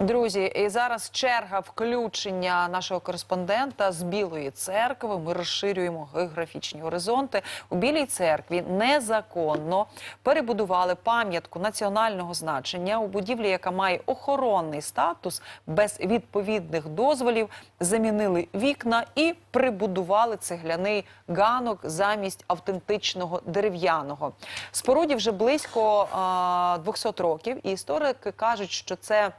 Друзі, і зараз черга включення нашого кореспондента з Білої церкви. Ми розширюємо географічні горизонти. У Білій церкві незаконно перебудували пам'ятку національного значення у будівлі, яка має охоронний статус, без відповідних дозволів. Замінили вікна і прибудували цегляний ганок замість автентичного дерев'яного. Споруді вже близько а, 200 років, і історики кажуть, що це.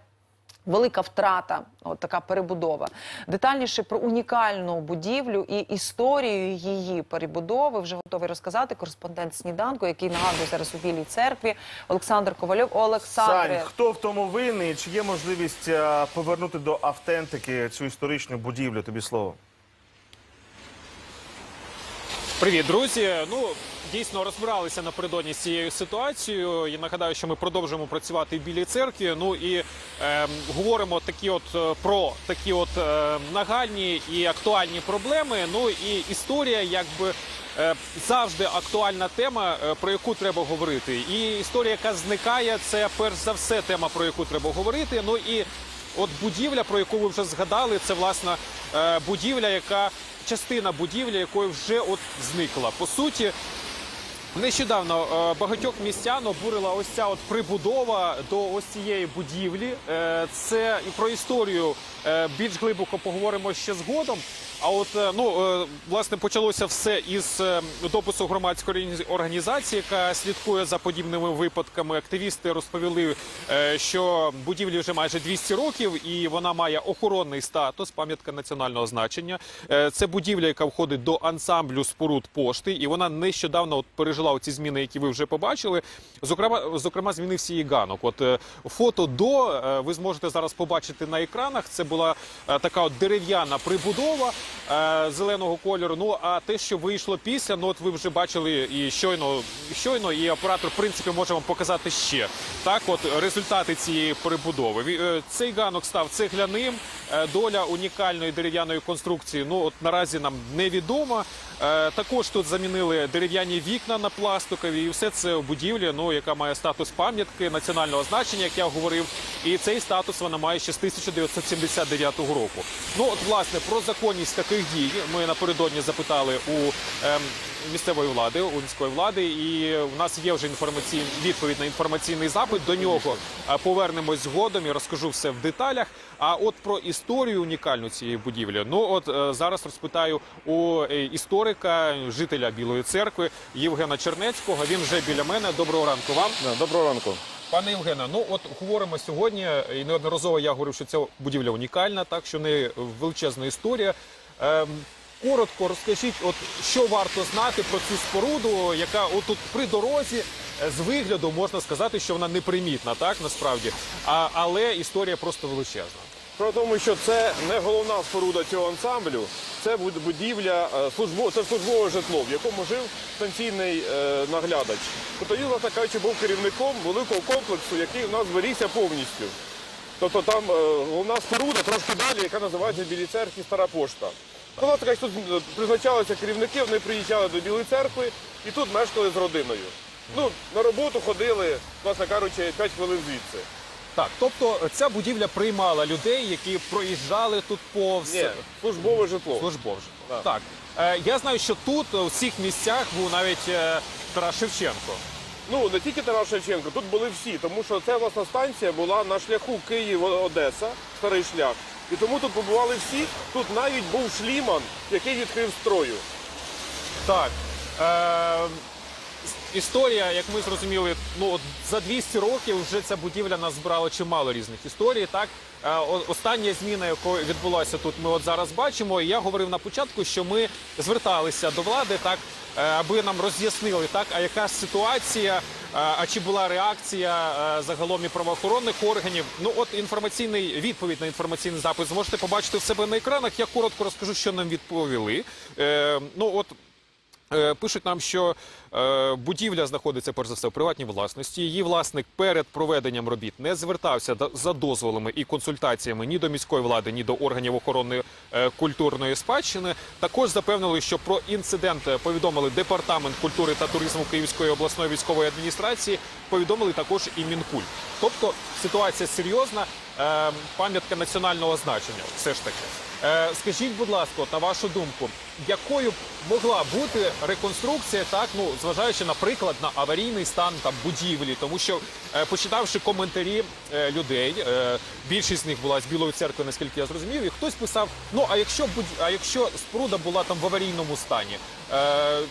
Велика втрата, от така перебудова. Детальніше про унікальну будівлю і історію її перебудови вже готовий розказати кореспондент сніданку, який нагадує зараз у Білій церкві. Олександр Ковальов. Олександр, Сань, хто в тому винний? Чи є можливість е, повернути до автентики цю історичну будівлю? Тобі слово. Привіт, друзі. Ну дійсно розбиралися напередодні з цією ситуацією. Я нагадаю, що ми продовжуємо працювати в білій церкві. Ну і е, говоримо такі, от е, про такі, от е, нагальні і актуальні проблеми. Ну і історія, якби. е, Завжди актуальна тема, е, про яку треба говорити, і історія, яка зникає, це перш за все тема, про яку треба говорити. Ну і от будівля, про яку ви вже згадали, це власна е, будівля, яка частина будівлі, якої вже от зникла. По суті, Нещодавно е, багатьох містян обурила ось ця от прибудова до ось цієї будівлі. Е, Це про історію е, більш глибоко поговоримо ще згодом. А от ну власне почалося все із допису громадської організації, яка слідкує за подібними випадками. Активісти розповіли, що будівлі вже майже 200 років, і вона має охоронний статус, пам'ятка національного значення. Це будівля, яка входить до ансамблю споруд пошти, і вона нещодавно от пережила ці зміни, які ви вже побачили. Зокрема, зокрема, змінився її ганок. От е, фото до е, ви зможете зараз побачити на екранах. Це була е, така от дерев'яна прибудова зеленого кольору. Ну а те, що вийшло після, ну от ви вже бачили і щойно, щойно, і оператор в принципі може вам показати ще так. От результати цієї е, Цей ганок став цегляним. Доля унікальної дерев'яної конструкції. Ну от наразі нам невідома. Також тут замінили дерев'яні вікна на пластикові, і все це будівля, ну яка має статус пам'ятки національного значення, як я говорив. І цей статус вона має ще з 1979 року. Ну от власне про законність таких дій ми напередодні запитали у ем, місцевої влади, у міської влади, і в нас є вже інформаційний відповідь на інформаційний запит. До нього повернемось згодом і розкажу все в деталях. А от про історію унікальну цієї будівлі, ну от е, зараз розпитаю у е, історика, жителя Білої церкви Євгена Чернецького. Він вже біля мене. Доброго ранку вам. Доброго ранку. Пане Євгене, ну от говоримо сьогодні, і неодноразово я говорив, що ця будівля унікальна, так що в неї величезна історія. Ем, коротко розкажіть, от що варто знати про цю споруду, яка отут при дорозі е, з вигляду можна сказати, що вона непримітна, так насправді. А, але історія просто величезна. Про тому, що це не головна споруда цього ансамблю, це будівля е, службо, це службове житло, в якому жив станційний е, наглядач. Тобто він, власне кажучи, був керівником великого комплексу, який у нас зберігся повністю. Тобто там е, головна споруда трошки далі, яка називається Білій церкві Стара Пошта. Ну, власне тут е, призначалися керівники, вони приїжджали до Білої церкви і тут мешкали з родиною. Ну, на роботу ходили, власне кажучи, 5 хвилин звідси. Так, тобто ця будівля приймала людей, які проїжджали тут повз Ні, службове житло. службове. Так. Так е, я знаю, що тут у всіх місцях був навіть е, Тарас Шевченко. Ну, не тільки Тарас Шевченко, тут були всі, тому що ця власна станція була на шляху Київ-Одеса, старий шлях. І тому тут побували всі. Тут навіть був шліман, який відкрив строю. Так. Е, історія, як ми зрозуміли, ну от за 200 років вже ця будівля назбирала чимало різних історій. Так Е, остання зміна, яка відбулася тут, ми от зараз бачимо. І я говорив на початку, що ми зверталися до влади, так е, аби нам роз'яснили, так а яка ситуація, е, а чи була реакція загалом і правоохоронних органів. Ну от інформаційний відповідь на інформаційний запит зможете побачити в себе на екранах. Я коротко розкажу, що нам відповіли. Ну от. Е, Пишуть нам, що е, будівля знаходиться перш за все в приватній власності. Її власник перед проведенням робіт не звертався за дозволами і консультаціями ні до міської влади, ні до органів охорони е, культурної спадщини. Також запевнили, що про інцидент повідомили департамент культури та туризму Київської обласної військової адміністрації. Повідомили також і мінкульт. Тобто ситуація серйозна. Е, пам'ятка національного значення. Все ж таки. Е, скажіть, будь ласка, на вашу думку, якою могла бути реконструкція, так ну зважаючи, наприклад, на аварійний стан там будівлі, тому що е, почитавши коментарі е, людей, більшість з них була з Білої церкви, наскільки я зрозумів, і хтось писав: ну а якщо а якщо споруда була там в аварійному стані,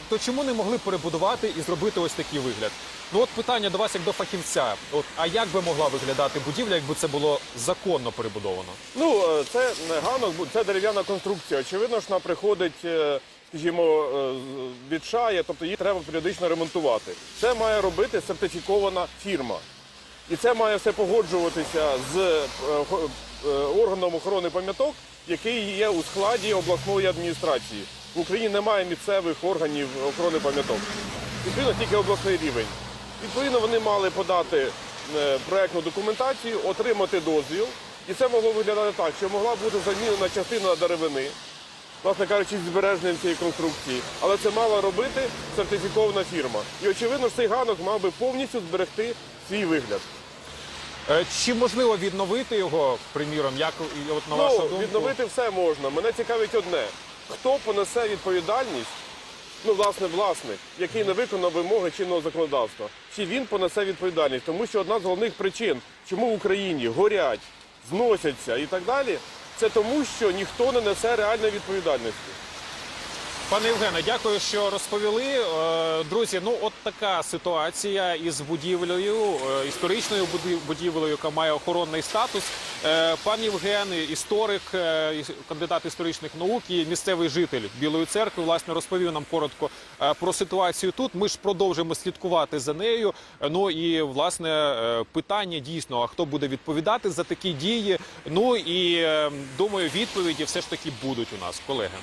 то чому не могли перебудувати і зробити ось такий вигляд? Ну от питання до вас як до фахівця. От а як би могла виглядати будівля, якби це було законно перебудовано? Ну, е, це не ганок, це дерев'яна конструкція. Очевидно, що вона приходить, е, скажімо, е, від шая, тобто її треба періодично ремонтувати. Це має робити сертифікована фірма. І це має все погоджуватися з органом охорони пам'яток, який є у складі обласної адміністрації. В Україні немає місцевих органів охорони пам'яток. Відповідно, тільки обласний рівень. Відповідно, вони мали подати е, проектну документацію, отримати дозвіл. І це могло виглядати так, що могла бути замінена частина деревини, власне кажучи, з збереженням цієї конструкції. Але це мала робити сертифікована фірма. І очевидно, що цей ганок мав би повністю зберегти свій вигляд. Е, Чи можливо відновити його, приміром, як от на вашу ну, думку? відновити все можна. Мене цікавить одне: хто понесе відповідальність? Ну, власне, власник, який не виконав вимоги чинного законодавства, чи він понесе відповідальність? Тому що одна з головних причин, чому в Україні горять, зносяться і так далі, це тому, що ніхто не несе реальної відповідальності. Пане Євгене, дякую, що розповіли. Е, Друзі, ну от така ситуація із будівлею, е, історичною будівлею, яка має охоронний статус. Е, Пан Євген, історик, кандидат історичних наук і місцевий житель Білої церкви, власне, розповів нам коротко про ситуацію тут. Ми ж продовжимо слідкувати за нею. Ну і власне питання дійсно, а хто буде відповідати за такі дії? Ну і е, думаю, відповіді все ж таки будуть у нас, колеги.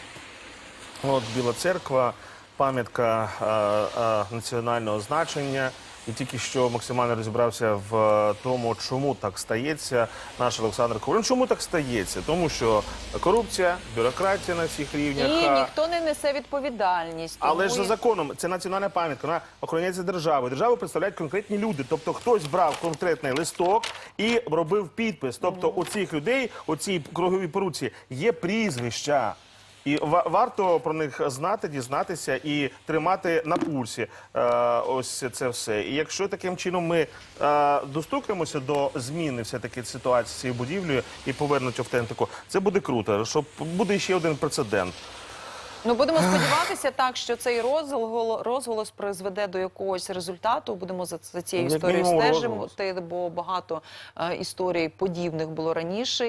От Біла церква, пам'ятка е, е, національного значення. І тільки що максимально розібрався в е, тому, чому так стається. Наш Олександр Коваль. Ну, Чому так стається? Тому що корупція, бюрократія на всіх рівнях. І ніхто не несе відповідальність. Але ж за законом це національна пам'ятка, вона охороняється державою. Державу представляють конкретні люди. Тобто хтось брав конкретний листок і робив підпис. Тобто у цих людей, у цій круговій поруці, є прізвища. І ва- варто про них знати, дізнатися і тримати на пульсі е, ось це все. І якщо таким чином ми е, достукаємося до зміни все таки ситуації з цією будівлею і повернуть автентику, це буде круто. Щоб буде ще один прецедент. Ну будемо сподіватися, так що цей розголос, розголос призведе до якогось результату. Будемо за, за цією історією стежимо, бо багато е, історій подібних було раніше.